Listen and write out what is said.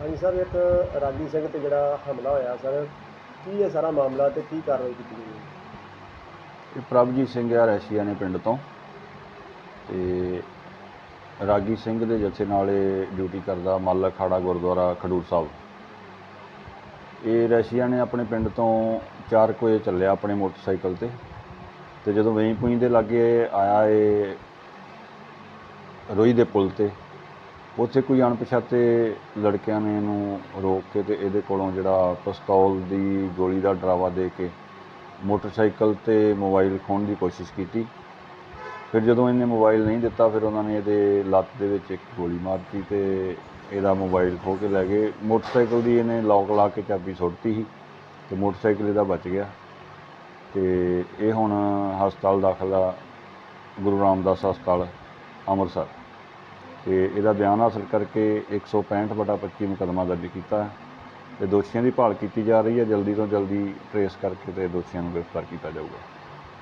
ਹਾਂਜੀ ਸਰ, ਇੱਕ ਰਾਗੀ ਸਿੰਘ ਤੇ ਜਿਹੜਾ ਹਮਲਾ ਹੋਇਆ ਸਰ, ਕੀ ਹੈ ਸਾਰਾ ਮਾਮਲਾ ਤੇ ਕੀ ਕਾਰਵਾਈ ਕੀਤੀ ਗਈ? ਹੈ? ਇਹ ਪ੍ਰਭਜੀਤ ਸਿੰਘ ਆ, ਰੈਸ਼ੀਆ ਨੇ ਪਿੰਡ ਤੋਂ। ਤੇ ਰਾਗੀ ਸਿੰਘ ਦੇ ਜਥੇ ਨਾਲ ਇਹ ਡਿਊਟੀ ਕਰਦਾ ਮੱਲ ਅਖਾੜਾ ਗੁਰਦੁਆਰਾ ਖਡੂਰ ਸਾਹਿਬ। ਇਹ ਰੈਸ਼ੀਆ ਨੇ ਆਪਣੇ ਪਿੰਡ ਤੋਂ 4 ਵਜੇ ਚੱਲਿਆ ਆਪਣੇ ਮੋਟਰਸਾਈਕਲ ਤੇ। ਤੇ ਜਦੋਂ ਵੇਈ ਪੁਈ ਦੇ ਲਾਗੇ ਆਇਆ ਇਹ ਰੋਈ ਦੇ ਪੁਲ ਤੇ ਉੱਥੇ ਕੋਈ ਅਣਪਛਾਤੇ ਲੜਕਿਆਂ ਨੇ ਇਹਨੂੰ ਰੋਕ ਕੇ ਤੇ ਇਹਦੇ ਕੋਲੋਂ ਜਿਹੜਾ ਪਿਸਤੌਲ ਦੀ ਗੋਲੀ ਦਾ ਡਰਾਵਾ ਦੇ ਕੇ ਮੋਟਰਸਾਈਕਲ ਤੇ ਮੋਬਾਈਲ ਖੋਹਣ ਦੀ ਕੋਸ਼ਿਸ਼ ਕੀਤੀ। ਫਿਰ ਜਦੋਂ ਇਹਨੇ ਮੋਬਾਈਲ ਨਹੀਂ ਦਿੱਤਾ, ਫਿਰ ਉਹਨਾਂ ਨੇ ਇਹਦੇ ਲੱਤ ਦੇ ਵਿੱਚ ਇੱਕ ਗੋਲੀ ਮਾਰਤੀ ਤੇ ਇਹਦਾ ਮੋਬਾਈਲ ਖੋਹ ਕੇ ਲੈ ਗਏ। ਮੋਟਰਸਾਈਕਲ ਦੀ ਇਹਨੇ ਲੌਕ ਲਾ ਕੇ ਚਾਬੀ ਸੁੱਟਤੀ ਸੀ ਤੇ ਮੋਟਰਸਾਈਕਲ ਇਹਦਾ ਬਚ ਗਿਆ। ਤੇ ਇਹ ਹੁਣ ਹਸਪਤਾਲ ਦਾਖਲ ਆ, ਗੁਰੂ ਰਾਮਦਾਸ ਹਸਪਤਾਲ, ਅੰਮ੍ਰਿਤਸਰ। ਤੇ ਇਹਦਾ ਬਿਆਨ ਹਾਸਲ ਕਰਕੇ 165 ਬਟਾ 25 ਮੁਕੱਦਮਾ ਦਰਜ ਕੀਤਾ ਹੈ। ਤੇ ਦੋਸ਼ੀਆਂ ਦੀ ਭਾਲ ਕੀਤੀ ਜਾ ਰਹੀ ਹੈ। ਜਲਦੀ ਤੋਂ ਜਲਦੀ ਟਰੇਸ ਕਰਕੇ ਤੇ ਦੋਸ਼ੀਆਂ ਨੂੰ ਗ੍ਰਿਫਤਾਰ ਕੀਤਾ ਜਾਊਗਾ।